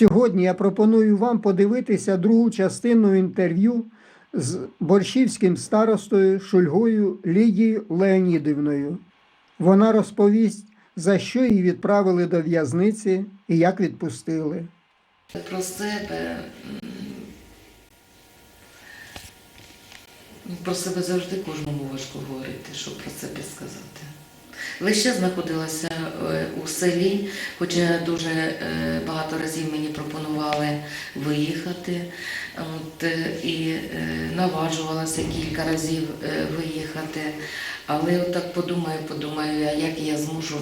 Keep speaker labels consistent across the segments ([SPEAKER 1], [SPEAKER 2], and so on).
[SPEAKER 1] Сьогодні я пропоную вам подивитися другу частину інтерв'ю з борщівським старостою Шульгою Лідією Леонідівною. Вона розповість, за що її відправили до в'язниці і як відпустили.
[SPEAKER 2] Про себе. Про себе завжди кожному важко говорити, щоб про себе сказати. Час знаходилася е, у селі, хоча дуже е, багато разів мені пропонували виїхати. От, е, і наважувалася кілька разів виїхати. Але отак подумаю, подумаю, а як я зможу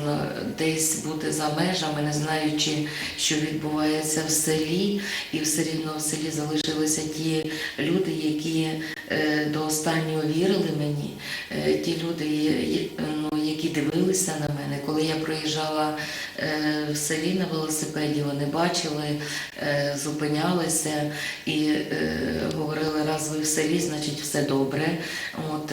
[SPEAKER 2] десь бути за межами, не знаючи, що відбувається в селі, і все рівно в селі залишилися ті люди, які е, до останнього вірили мені, е, ті люди, ну, які дивилися на мене. Коли я проїжджала е, в селі на велосипеді, вони бачили, зупинялися і говорили, раз ви в селі, значить все добре. От,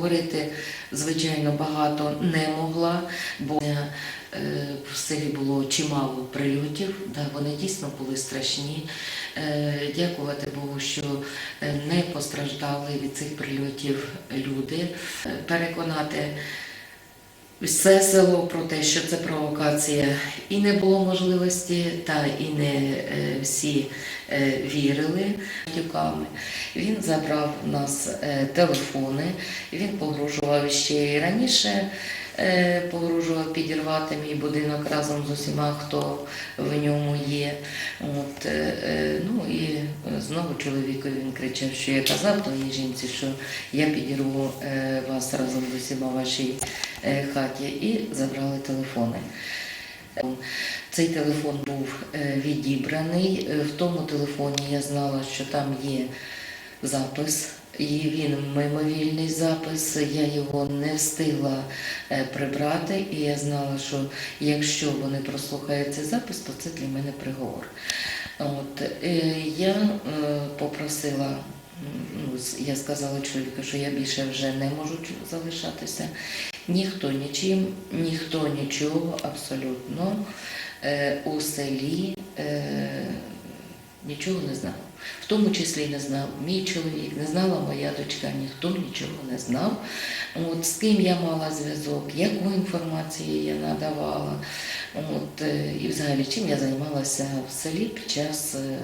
[SPEAKER 2] говорити, звичайно, багато не могла, бо е, в селі було чимало прильотів, да, вони дійсно були страшні. Е, Дякувати Богу, що е, не постраждали від цих прильотів люди. Переконати все село про те, що це провокація, і не було можливості, та і не е, всі е, вірили матюками. Він забрав у нас е, телефони, він погрожував ще й раніше. Е, Погрожував підірвати мій будинок разом з усіма, хто в ньому є. От, е, е, ну і знову чоловікові він кричав, що я казав твоїй жінці, що я підірву вас разом з усіма вашій хаті, і забрали телефони. Цей телефон був відібраний. В тому телефоні я знала, що там є запис. І він мимовільний запис, я його не встигла е, прибрати, і я знала, що якщо вони прослухають цей запис, то це для мене приговор. От, е, я е, попросила, ну, я сказала чоловіку, що я більше вже не можу залишатися. Ніхто нічим, ніхто нічого абсолютно у селі нічого не знав. В тому числі не знав мій чоловік, не знала моя дочка, ніхто нічого не знав. От, з ким я мала зв'язок, яку інформацію я надавала, от, е, і взагалі чим я займалася в селі під час е,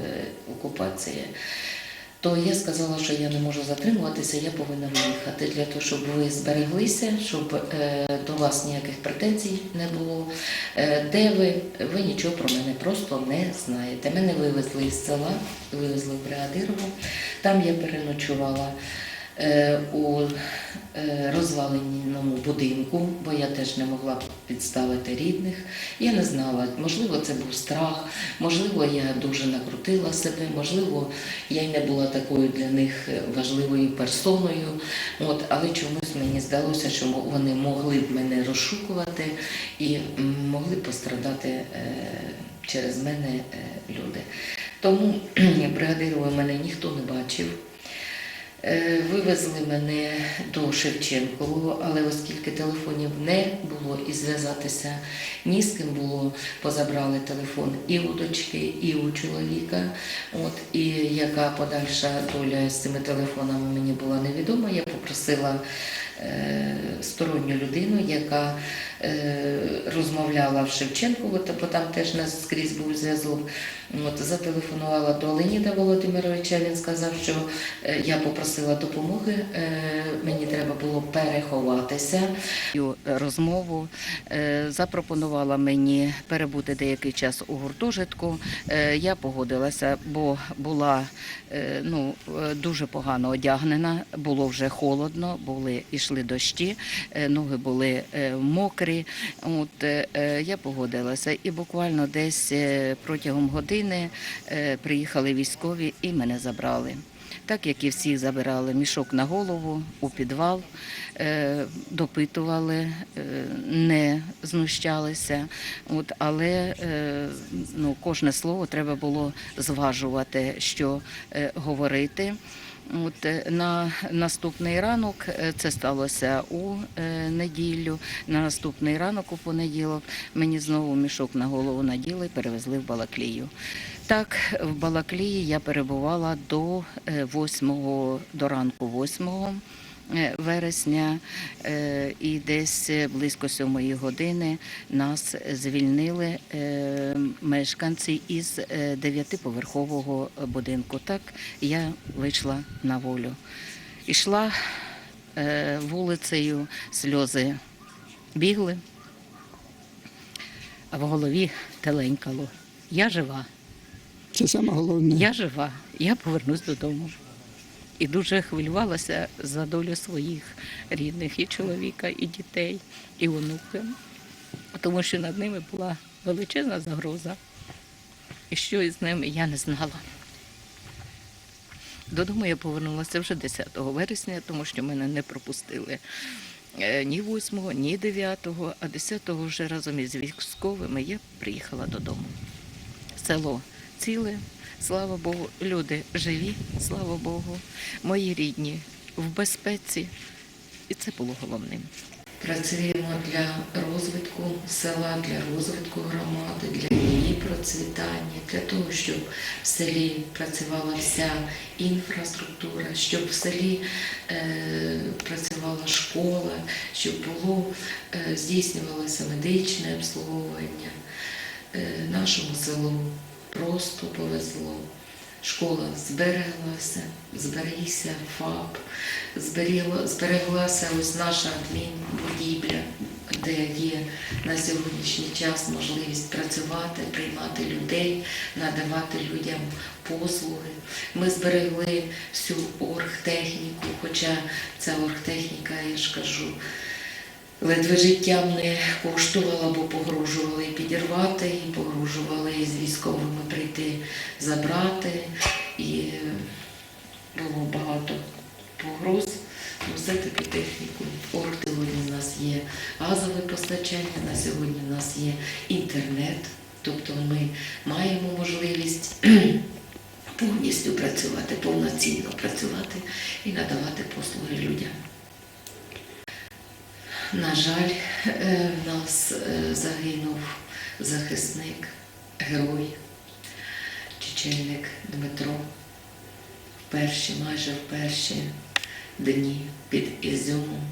[SPEAKER 2] окупації. То я сказала, що я не можу затримуватися, я повинна виїхати для того, щоб ви збереглися, щоб е, до вас ніяких претензій не було. Е, де ви? Ви нічого про мене просто не знаєте. Мене вивезли із села, вивезли в Бригадирову. Там я переночувала е, у розваленому будинку, бо я теж не могла підставити рідних. Я не знала, можливо, це був страх, можливо, я дуже накрутила себе, можливо, я й не була такою для них важливою персоною. От, але чомусь мені здалося, що вони могли б мене розшукувати і могли пострадати е, через мене е, люди. Тому бригадирова мене ніхто не бачив. Е, Вивезли мене до Шевченкового, але оскільки телефонів не було і зв'язатися ні з ким було, позабрали телефон і у дочки, і у чоловіка. От, і яка подальша доля з цими телефонами мені була невідома, я попросила сторонню людину, яка е, розмовляла в Шевченково, та- бо там теж не скрізь був зв'язок. От, зателефонувала до Леоніда Володимировича. Він сказав, що е, я попросила допомоги. е, Мені треба було переховатися. Розмову е, запропонувала мені перебути деякий час у гуртожитку. Е, Я погодилася, бо була е, ну, е, дуже погано одягнена, було вже холодно, були ішли дощі, е, ноги були е, мокрі. От е, я погодилася, і буквально десь протягом години приїхали військові і мене забрали. Так як і всі забирали мішок на голову у підвал, допитували, не знущалися. От, але ну, кожне слово треба було зважувати, що говорити. От е, на наступний ранок е, це сталося у е, неділю. На наступний ранок у понеділок мені знову мішок на голову наділи, перевезли в Балаклію. Так, в Балаклії я перебувала до 8, до ранку 8 е, вересня, е, і десь близько 7 години нас звільнили е, мешканці із е, дев'ятиповерхового будинку. Так я вийшла на волю. Ішла е, вулицею, сльози бігли, а в голові теленькало. Я жива.
[SPEAKER 3] Це саме головне.
[SPEAKER 2] Я жива, я повернусь додому. І дуже хвилювалася за долю своїх рідних, і чоловіка, і дітей, і онуки, тому що над ними була величезна загроза. І що із ними я не знала. Додому я повернулася вже 10 вересня, тому що мене не пропустили е, ні 8, ні 9, а 10 вже разом із військовими я приїхала додому село ціле, слава Богу, люди живі, слава Богу, мої рідні в безпеці. І це було головним.
[SPEAKER 4] Працюємо для розвитку села, для розвитку громади, для її процвітання, для того, щоб в селі працювала вся інфраструктура, щоб в селі е, працювала школа, щоб було е, здійснювалося медичне обслуговування. Е, нашому селу просто повезло. Школа збереглася, зберігся ФАП, збереглася ось наша адмінбудівля, де є на сьогоднішній час можливість працювати, приймати людей, надавати людям послуги. Ми зберегли всю оргтехніку, хоча ця оргтехніка, я ж кажу, ледве життям не коштувала, бо погрожували підірвати, і погрожували з військовими прийти забрати. І е, було багато погроз. Ну, все-таки техніку. Орг сьогодні в нас є газове постачання, на сьогодні в нас є інтернет. Тобто ми маємо можливість повністю працювати, повноцінно працювати і надавати послуги людям. На жаль, е, в нас е, загинув захисник, герой, чечельник Дмитро. В перші, майже в перші дні під Ізюмом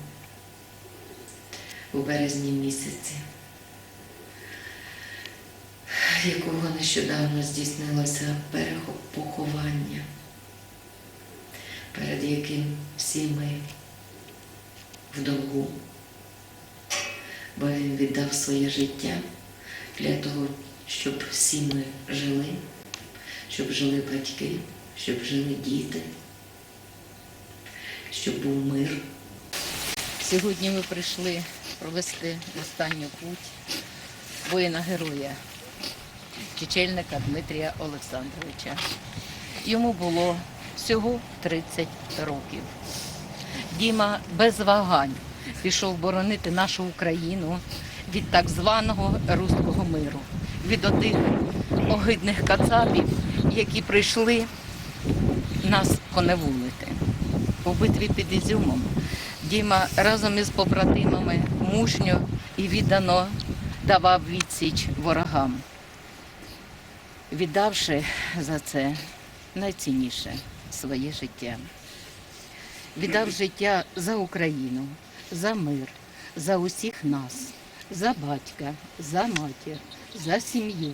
[SPEAKER 4] у березні місяці, якого нещодавно здійснилося перепоховання, перед яким всі ми в довгу бо він віддав своє життя для того, щоб всі ми жили, щоб жили батьки, щоб жили діти, щоб був мир.
[SPEAKER 2] Сьогодні ми прийшли провести останню путь воїна-героя, чечельника Дмитрія Олександровича. Йому було всього 30 років. Діма без вагань пішов боронити нашу Україну від так званого руського миру, від отих огидних кацапів, які прийшли нас поневолити. У битві під Ізюмом Діма разом із побратимами мужньо і віддано давав відсіч ворогам, віддавши за це найцінніше своє життя. Віддав життя за Україну, за мир, за усіх нас, за батька, за матір, за сім'ю,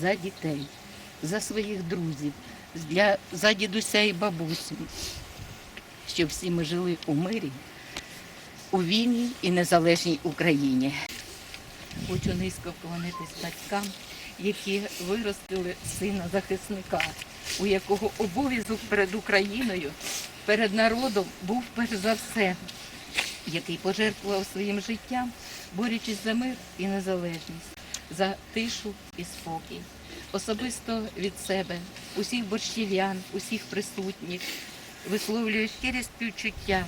[SPEAKER 2] за дітей, за своїх друзів, для, за дідуся і бабусю, щоб всі ми жили у мирі, у вільній і незалежній Україні. Хочу низько вклонитись батькам, які виростили сина захисника, у якого обов'язок перед Україною, перед народом був перш за все, який пожертвував своїм життям, борючись за мир і незалежність, за тишу і спокій. Особисто від себе, усіх борщів'ян, усіх присутніх, висловлюю щирі співчуття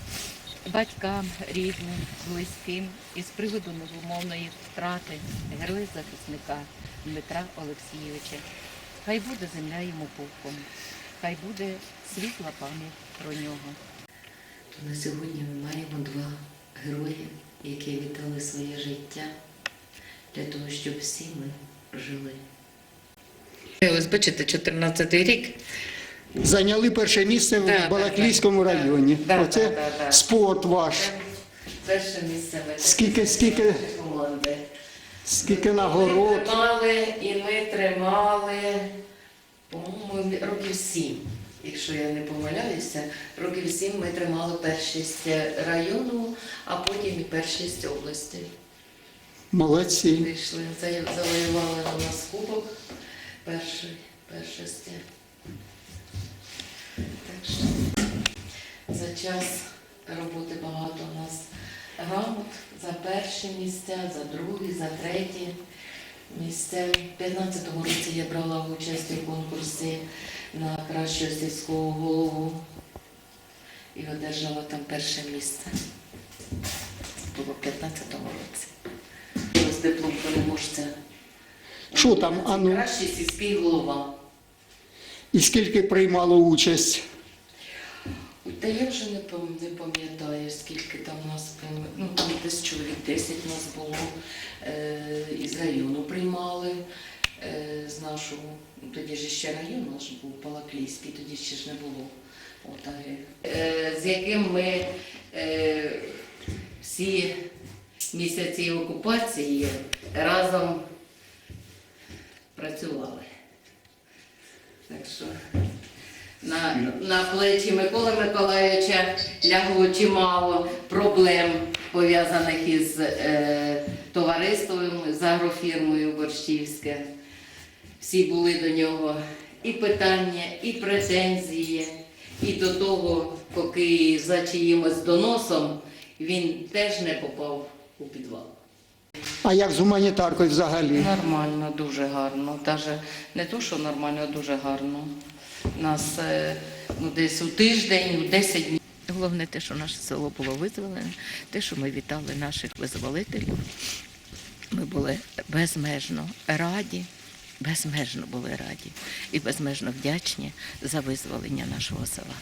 [SPEAKER 2] батькам, рідним, близьким із приводу невумовної втрати героя-захисника Дмитра Олексійовича. Хай буде земля йому пухом, хай буде світла пам'ять
[SPEAKER 3] про нього.
[SPEAKER 2] На сьогодні ми маємо два герої, які віддали своє життя для того, щоб всі ми жили. Ось бачите, 14-й рік.
[SPEAKER 1] Зайняли перше місце
[SPEAKER 2] Да,
[SPEAKER 1] в Балаклійському
[SPEAKER 2] да.
[SPEAKER 1] районі.
[SPEAKER 2] Да,
[SPEAKER 1] Оце
[SPEAKER 2] да, да, да.
[SPEAKER 1] спорт ваш.
[SPEAKER 2] Перше місце в
[SPEAKER 1] Скільки- скільки-
[SPEAKER 2] команди.
[SPEAKER 1] Скільки
[SPEAKER 2] Ми
[SPEAKER 1] нагород.
[SPEAKER 2] тримали, і ми тримали, по-моєму, років сім. Якщо я не помиляюся, років сім ми тримали першість району, а потім і першість області.
[SPEAKER 1] Молодці.
[SPEAKER 2] Вийшли, завоювали на нас кубок першої першості. Так що за час роботи багато у нас грамот за перші місця, за другі, за треті місця. У 15-му році я брала участь у конкурсі на кращого сільського голову і одержала там перше місце. Було в 15-му році. Ось диплом переможця.
[SPEAKER 1] Що там, а ну?
[SPEAKER 2] Кращий сільський голова.
[SPEAKER 1] І скільки приймало участь?
[SPEAKER 2] Та я вже не пам'ятаю, скільки там нас прийм- ну там десь чоловік 10 нас було, із району приймали, е, з нашого, ну, тоді ж ще район наш був Палаклійський, тоді ще ж не було. Отаги. Е, з яким ми е, всі місяці окупації разом працювали. Так що на, на плечі Миколи Миколайовича лягло чимало проблем, пов'язаних із е, товариством, з агрофірмою Борщівське. Всі були до нього і питання, і претензії, і до того, поки за чиїмось доносом він теж не попав у підвал.
[SPEAKER 1] А як з гуманітаркою взагалі?
[SPEAKER 2] Нормально, дуже гарно. Даже не то, що нормально, а дуже гарно. Нас е, ну, десь у тиждень, у 10 днів.
[SPEAKER 3] Головне те, що наше село було визволене, те, що ми вітали наших визволителів. Ми були безмежно раді, безмежно були раді і безмежно вдячні за визволення нашого села.